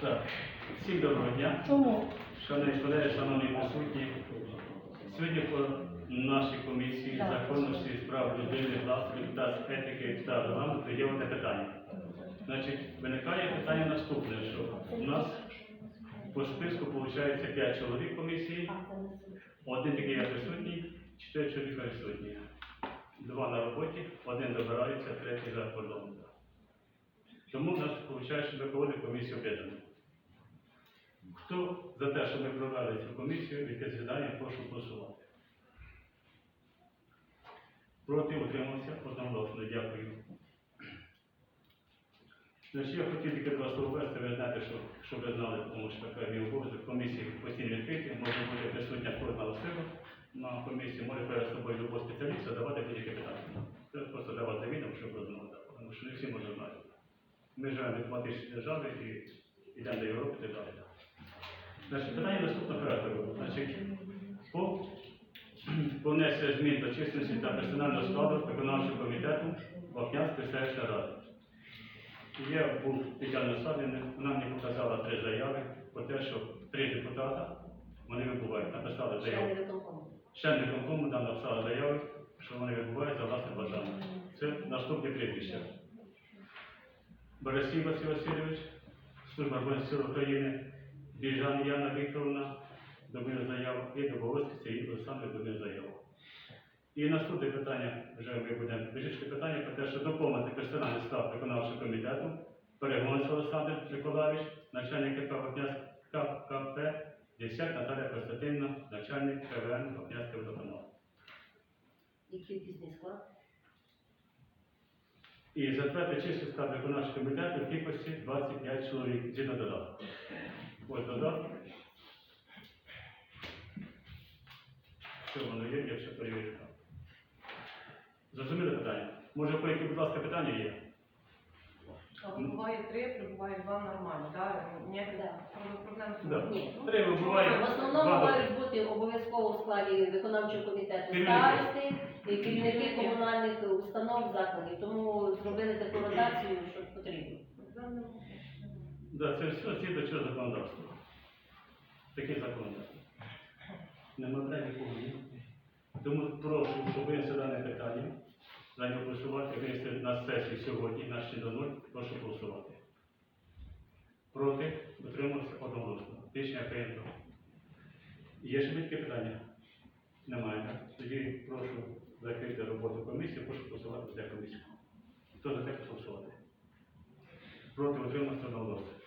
Так, всім доброго дня. Шановні колеги, шановні присутні. Сьогодні по нашій комісії законності справ людини, власників та етики та регламенту є одне питання. Значить, виникає питання наступне, що у нас по списку виходить 5 чоловік комісії, один такий я присутній, 4 чоловіка присутні. Два на роботі, один добирається, третій за кордоном. Тому у нас виходить, що ми проводимо комісію об'єднану. Хто за те, щоб ми провели цю комісію, яке засідання, прошу голосувати. Проти утримався одноголосно. Дякую. Значить, я хотів тільки слова ввести, ви знаєте, що, щоб ви знали, тому що така мій обов'язок комісії постійно відкриті, може бути присутня кожна особа на комісії, може перед собою любого спеціаліста давати будь-яке питання. Це просто для вас завідомо, щоб ви знали, тому що не всі можуть знати. Ми живемо в демократичній державі і йдемо до Європи і так далі. Значить, питання наступного характеру. Значить, по по змін до численності та персонального складу виконавчого комітету Вапнянської селищної ради. Я був спеціально садений, вона мені показала три заяви про те, що три депутата, вони вибувають, написали заяву. Члени виконкому там написали заяви, що вони вибувають за власне бажання. Це наступні прізвища. Борисій Василь Васильович, Служба Збройних сил України, Біжан Яна Вікторовна, добив заяву, і Добовольський Сергій Олександр добив заяву. І наступне питання, вже ми будемо вирішити питання про те, що доповнити персональний склад виконавчого комітету, Перегонець Олександр Миколаївич, начальник КП КП, Десяк Наталія Константинівна, начальник КВН Вапнянського водоканалу. І кількісний склад? І затвердити чистий склад виконавчого комітету в кількості 25 чоловік згідно додатку. Ось додаток. Що воно є, я все перевірю. Зрозуміли питання? Може, по які, будь ласка, питання є? Буває три, прибуває два нормально, так? Ніяких проблем з Да. цим? Ні. Три вибуває. В основному два мають бути обов'язково в складі виконавчого комітету Керівники. старости, і керівники комунальних установ закладів. Тому зробили таку Да, це все згідно цього законодавства. Таке законодавство. Нема треба нікого. ні. Тому прошу, щоб винести дане питання, за нього голосувати, винести на сесію сьогодні, на 6 до 0, прошу голосувати. Проти, утримався одноголосно. Рішення прийнято. Є ще таке питання? Немає? Тоді прошу закрити роботу комісії, прошу голосувати за комісію. Хто за те голосувати? Проти утримався одноголосно.